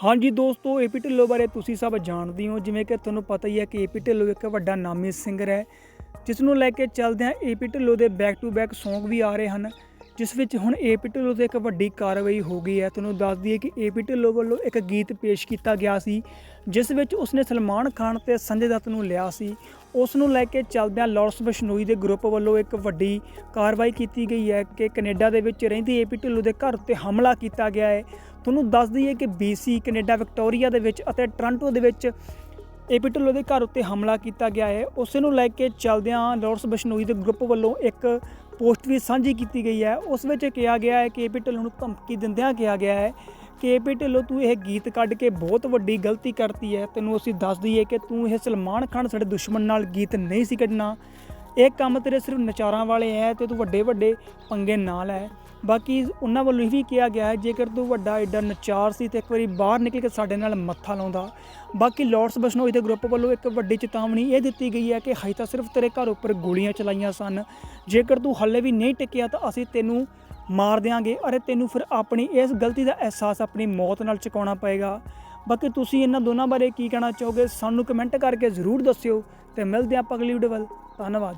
ਹਾਂਜੀ ਦੋਸਤੋ ਏਪੀ ਢਿੱਲੋਂ ਬਾਰੇ ਤੁਸੀਂ ਸਭ ਜਾਣਦੇ ਹੋ। ਜਿਵੇਂ ਕਿ ਤੁਹਾਨੂੰ ਪਤਾ ਹੀ ਹੈ ਕਿ ਏਪੀ ਢਿੱਲੋਂ ਇੱਕ ਵੱਡਾ ਨਾਮੀ ਸਿੰਗਰ ਹੈ ਜਿਸ ਨੂੰ ਲੈ ਕੇ ਚੱਲਦੇ ਆ ਏਪੀ ਢਿੱਲੋਂ ਦੇ ਬੈਕ ਟੂ ਬੈਕ Song ਵੀ ਆ ਰਹੇ ਹਨ। ਜਿਸ ਵਿੱਚ ਹੁਣ ਏਪੀ ਢਿੱਲੋਂ ਤੇ ਇੱਕ ਵੱਡੀ ਕਾਰਵਾਈ ਹੋ ਗਈ ਹੈ। ਤੁਹਾਨੂੰ ਦੱਸ ਦਈਏ ਕਿ ਏਪੀ ਢਿੱਲੋਂ ਵੱਲੋਂ ਇੱਕ ਗੀਤ ਪੇਸ਼ ਕੀਤਾ ਗਿਆ ਸੀ, ਜਿਸ ਵਿੱਚ ਉਸਨੇ ਸਲਮਾਨ ਖਾਨ ਤੇ ਸੰਜੇ ਦੱਤ ਨੂੰ ਲਿਆ ਸੀ। ਉਸ ਨੂੰ ਲੈ ਕੇ ਚੱਲਦਿਆਂ ਲਾਰੈਂਸ ਬਸ਼ਨੋਈ ਦੇ ਗਰੁੱਪ ਵੱਲੋਂ ਇੱਕ ਵੱਡੀ ਕਾਰਵਾਈ ਕੀਤੀ ਗਈ ਹੈ ਕਿ ਕੈਨੇਡਾ ਦੇ ਵਿੱਚ ਰਹਿੰਦੀ ਏਪੀ ਢਿੱਲੋਂ ਦੇ ਘਰ ਉੱਤੇ ਹਮਲਾ ਕੀਤਾ ਗਿਆ ਹੈ। ਤੁਹਾਨੂੰ ਦੱਸ ਦਈਏ ਕਿ BC ਕੈਨੇਡਾ, ਵਿਕਟੋਰੀਆ ਦੇ ਵਿੱਚ ਅਤੇ ਟੋਰਾਂਟੋ ਦੇ ਵਿੱਚ ਏਪੀ ਢਿੱਲੋਂ ਦੇ ਘਰ ਉੱਤੇ ਹਮਲਾ ਕੀਤਾ ਗਿਆ ਹੈ। ਉਸ ਨੂੰ ਲੈ ਕੇ ਚੱਲਦਿਆਂ ਲਾਰੈਂਸ ਬਸ਼ਨੋਈ ਦੇ ਗਰੁੱਪ ਵੱਲੋਂ ਇੱਕ ਪੋਸਟ ਵੀ ਸਾਂਝੀ ਕੀਤੀ ਗਈ ਹੈ। ਉਸ ਵਿੱਚ ਕਿਹਾ ਗਿਆ ਹੈ ਕਿ ਏਪੀ ਢਿੱਲੋਂ ਨੂੰ ਧਮਕੀ ਦਿੰਦਿਆਂ ਕਿਹਾ ਗਿਆ ਹੈ ਕਿ ਏਪੀ ਢਿੱਲੋਂ ਤੂੰ ਇਹ ਗੀਤ ਕੱਢ ਕੇ ਬਹੁਤ ਵੱਡੀ ਗਲਤੀ ਕਰਤੀ ਹੈ। ਤੈਨੂੰ ਅਸੀਂ ਦੱਸ ਦਈਏ ਕਿ ਤੂੰ ਇਹ ਸਲਮਾਨ ਖਾਨ ਸਾਡੇ ਦੁਸ਼ਮਣ ਨਾਲ ਗੀਤ ਨਹੀਂ ਸੀ ਕੱਢਣਾ। ਇਹ ਕੰਮ ਤੇਰੇ ਸਿਰਫ ਨਚਾਰਾਂ ਵਾਲੇ ਹੈ ਤੇ ਤੂੰ ਵੱਡੇ ਵੱਡੇ ਪੰਗੇ ਨਾਲ ਹੈ। ਬਾਕੀ ਉਹਨਾਂ ਵੱਲੋਂ ਇਹ ਵੀ ਕਿਹਾ ਗਿਆ ਹੈ, ਜੇਕਰ ਤੂੰ ਵੱਡਾ ਐਡਾ ਨਚਾਰ ਸੀ ਤੇ ਇੱਕ ਵਾਰੀ ਬਾਹਰ ਨਿਕਲ ਕੇ ਸਾਡੇ ਨਾਲ ਮੱਥਾ ਲਾਉਂਦਾ। ਬਾਕੀ ਲਾਰਡਸ ਬਸ਼ਨੋਈ ਦੇ ਗਰੁੱਪ ਵੱਲੋਂ ਇੱਕ ਵੱਡੀ ਚੇਤਾਵਨੀ ਇਹ ਦਿੱਤੀ ਗਈ ਹੈ ਕਿ ਹਜੇ ਤਾਂ ਸਿਰਫ ਤੇਰੇ ਘਰ ਉੱਪਰ ਗੋਲੀਆਂ ਚਲਾਈਆਂ ਸਨ। ਜੇਕਰ ਤੂੰ ਹੱਲੇ ਵੀ ਨਹੀਂ ਟਿਕਿਆ ਤਾਂ ਅਸੀਂ ਤੈਨੂੰ ਮਾਰ ਦਿਆਂਗੇ ਅਰੇ ਤੈਨੂੰ ਫਿਰ ਆਪਣੀ ਇਸ ਗਲਤੀ ਦਾ ਅਹਿਸਾਸ ਆਪਣੀ ਮੌਤ ਨਾਲ ਚੁਕਾਉਣਾ ਪਏਗਾ। ਬਾਕੀ ਤੁਸੀਂ ਇਹਨਾਂ ਦੋਨਾਂ ਬਾਰੇ ਕੀ ਕਹਿਣਾ ਚਾਹੋਗੇ ਸਾਨੂੰ ਕਮੈਂਟ ਕਰਕੇ ਜ਼ਰੂਰ ਦੱਸਿਓ ਤੇ ਮਿਲਦੇ ਹਾਂ ਆਪਾਂ ਅਗਲੀ ਵੀਡੀਓ ਵੱਲ। ਧੰਨਵਾਦ।